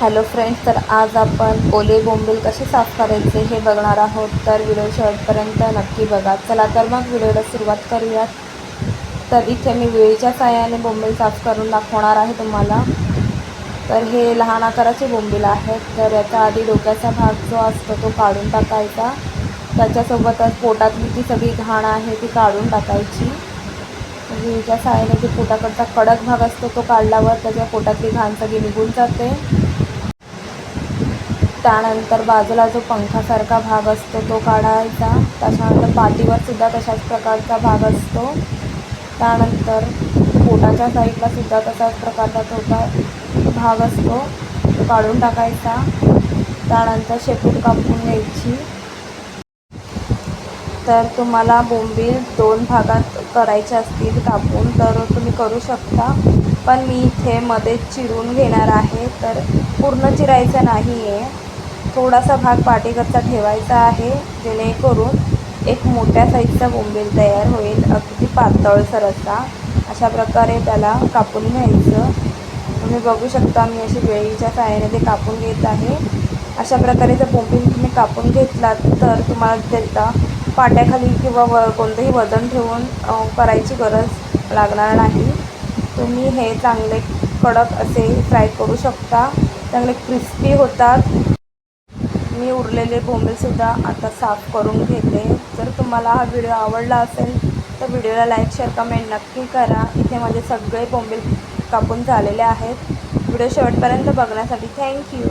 Hello friends तर आज आपण ओले बोंबील कसे साफ करायचे हे बघणार आहोत. तर व्हिडिओ शेवटपर्यंत नक्की बघा. चला तर मग व्हिडिओला सुरुवात करूयात. तर इथे मी वेळीच्या साह्याने बोंबील साफ करून दाखवणार आहे तुम्हाला. तर हे लहान आकाराचे बोंबील आहेत. तर याचा आधी डोक्याचा भाग जो असतो तो काढून टाकायचा. त्याच्यासोबतच पोटातली जी सगळी घाण आहे ती काढून टाकायची. विळीच्या साहाय्याने जे पोटाकडचा कडक भाग असतो तो काढल्यावर त्याच्या पोटातली घाण सगळी निघून जाते. त्यानंतर बाजूला जो पंखासारखा भाग असतो तो काढायचा. त्याच्यानंतर पाठीवर सुद्धा तशाच प्रकारचा भाग असतो. त्यानंतर पोटाच्या साईडला सुद्धा तशाच प्रकारचा छोटा भाग असतो. तो काढून टाकायचा. त्यानंतर शेपूट कापून घ्यायची. तर तुम्हाला बोंबील दोन भागात करायचे असतील कापून तर तुम्ही करू शकता. पण मी इथे मध्ये चिरून घेणार आहे. तर पूर्ण चिरायचं नाही आहे थोडासा भाग पाटीकरचा ठेवायचा आहे जेणेकरून एक मोठ्या साईजचा बोंबील तयार होईल अगदी पातळसर असा अशा प्रकारे त्याला कापून घ्यायचं. तुम्ही बघू शकता मी अशी वेळीच्या साह्याने ते कापून घेत आहे. अशा प्रकारे जर बोंबील तुम्ही कापून घेतलात तर तुम्हाला त्याचा पाट्याखाली किंवा व कोणतंही वजन ठेवून करायची गरज लागणार नाही. तुम्ही हे चांगले कडक असे फ्राय करू शकता. चांगले क्रिस्पी होतात. मी उरलेले बोंबीलसुद्धा आता साफ करून घेते. जर तुम्हाला हा व्हिडिओ आवडला असेल तर व्हिडिओला लाईक शेअर कमेंट नक्की करा. इथे माझे सगळे बोंबील कापून झालेले आहेत. व्हिडिओ शेवटपर्यंत बघण्यासाठी थँक्यू.